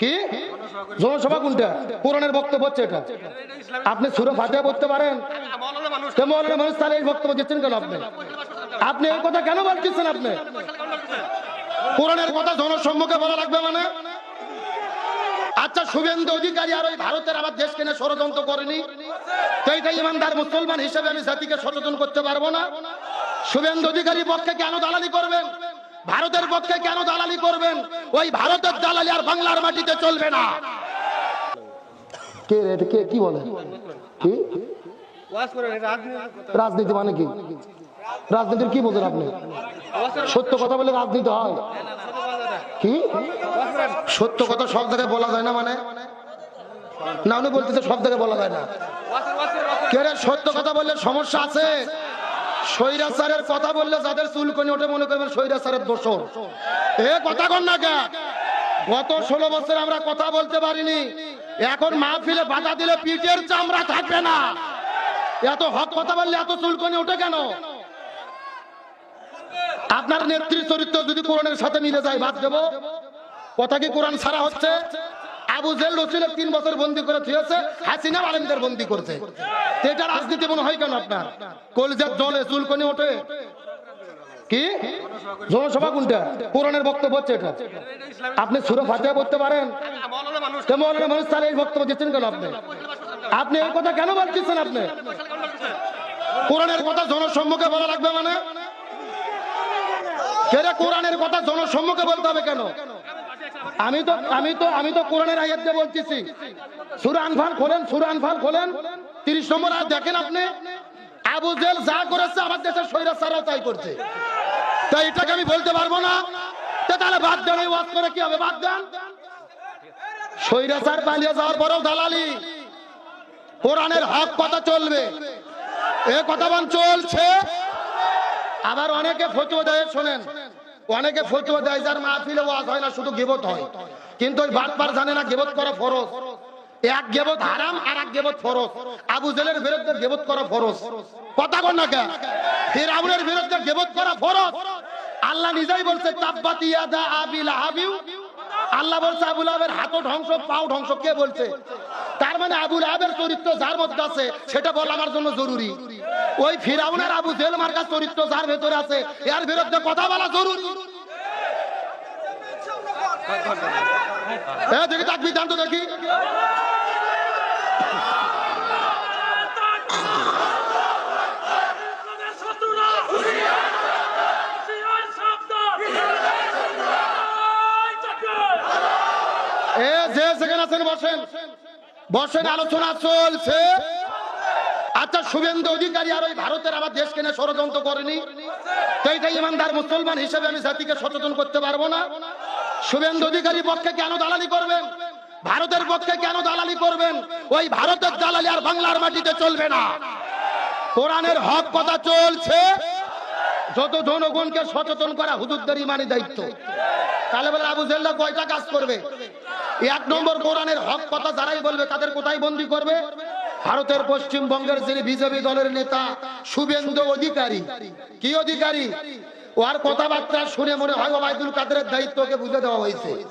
কি? জনসভা কোনটা? কোরআনের বক্তব্য হচ্ছে এটা। আপনি সুরে ফাটিয়া বলতে পারেন। মানুষ তাহলে এই বক্তব্য দিচ্ছেন কেন আপনি? আপনি এই কথা কেন বলতেছেন আপনি? কোরআনের কথা জনসম্মুখে বলা লাগবে মানে? আচ্ছা শুভেন্দু অধিকারী আর ওই ভারতের আবার দেশকে নিয়ে ষড়যন্ত্র করেনি। তো এইটা ইমানদার মুসলমান হিসেবে আমি জাতিকে সচেতন করতে পারব না। শুভেন্দু অধিকারী পক্ষে কেন দালালি করবেন? ভারতের পক্ষে কেন দালালি ওই ভারতের দালালি আর বাংলার মাটিতে চলবে না। কে রে কে, কি বলে? কি? রাজনীতি মানে কি? রাজনীতির কি বোঝেন আপনি? সত্য কথা বলে রাজনীতি হয়। কি? সত্য কথা সব জায়গায় বলা যায় না মানে? না, উনি বলতেছে সব জায়গায় বলা যায় না। কে সত্য কথা বললে সমস্যা আছে? স্বৈরাচারের কথা বললে যাদের চুলকনি ওঠে মনে করবেন স্বৈরাচারের দোষর। এ কথা কন না কে? গত ষোলো বছর আমরা কথা বলতে পারিনি। এখন মাহফিলে বাধা দিলে পিঠের চামড়া থাকবে না। এত হক কথা বললে এত চুলকনি ওঠে কেন? আপনার নেত্রী চরিত্র যদি কোরআনের সাথে মিলে যায়, বাদ দেব। কথা কি কোরআন ছাড়া হচ্ছে? আবু জেল রসুলের তিন বছর বন্দি করে থিয়েছে, হাসিনা আলমদের বন্দি করছে। এটা রাজনীতি মনে হয় কেন আপনার? কলজার জলে চুলকনি ওঠে। কি? জনসভা কোনটা? কোরআনের বক্তব্য হচ্ছে এটা। আপনি সুরে ফাটিয়া বলতে পারেন। মানুষ তাহলে এই বক্তব্য দিচ্ছেন কেন আপনি? আপনি এই কথা কেন বলতেছেন আপনি? কোরআনের কথা জনসম্মুখে বলা লাগবে মানে? কেরে কোরআনের কথা জনসম্মুখে বলতে হবে কেন? আমি তো আমি তো আমি তো কোরআনের আয়াত দিয়ে বলতেছি। সুরা আনফাল খোলেন, সুরা আনফাল খোলেন। তিরিশ নম্বর আয়াত দেখেন আপনি? আবু জেল যা করেছে আমার দেশের স্বৈরাচারও তাই করছে। তাই এটাকে আমি বলতে পারব না। তাহলে বাদ দেন, এই ওয়াজ করে কি হবে? বাদ দেন। স্বৈরাচার পালিয়ে যাওয়ার পরেও দালালি। কোরআনের হক কথা চলবে। এ কথা বান চলছে। আবার অনেকে ফতুয়া দেয়, শোনেন। অনেকে ফতুয়া দেয় যার মাহফিলে ওয়াজ হয় না, শুধু গেবত হয়। কিন্তু ওই বাটপার জানে না গেবত করা ফরজ। এক গেবত হারাম আর এক গেবত ফরজ। আবু জেলের বিরুদ্ধে গেবত করা ফরজ। কথা কর না কে? ফিরাউনের বিরুদ্ধে গেবত করা ফরজ। আল্লাহ নিজেই বলছে, তাব্বাত ইয়াদা আবিল আবিউ আল্লাহ বলছে আবুল আবের হাতও ধ্বংস, পাও ধ্বংস। কে বলছে? তার মানে আবুল আবের চরিত্র যার মধ্যে আছে, সেটা বলা আমার জন্য জরুরি। ওই ফিরাউনের আবু জেল মার্কার চরিত্র যার ভেতরে আছে, এর বিরুদ্ধে কথা বলা জরুরি। দেখি তাকবি দান তো দেখি। এ, যে সেখানে আছেন, বসেন। বসেন, আলোচনা চলছে। আচ্ছা শুভেন্দু অধিকারী আর ওই ভারতের আমার দেশকে নিয়ে ষড়যন্ত্র করেনি। তো ইমানদার মুসলমান হিসেবে আমি জাতিকে সচেতন করতে পারব না। শুভেন্দু অধিকারী পক্ষে কেন দালালি করবেন? ভারতের পক্ষে কেন দালালি করবেন? ওই ভারতের দালালি আর বাংলার মাটিতে চলবে না। কোরআনের হক কথা চলছে। যত জনগণকে সচেতন করা হুজুরদের ইমানি দায়িত্ব। তাহলে বলে আবু জেল্লা কয়টা কাজ করবে? এক নম্বর কোরআনের হক কথা যারাই বলবে তাদের কোথায় বন্দি করবে? ভারতের পশ্চিমবঙ্গের যিনি বিজেপি দলের নেতা, শুভেন্দু অধিকারী। কি অধিকারী? ওর কথাবার্তা শুনে মনে হয় ওবায়দুল কাদেরের দায়িত্বকে বুঝে দেওয়া হয়েছে।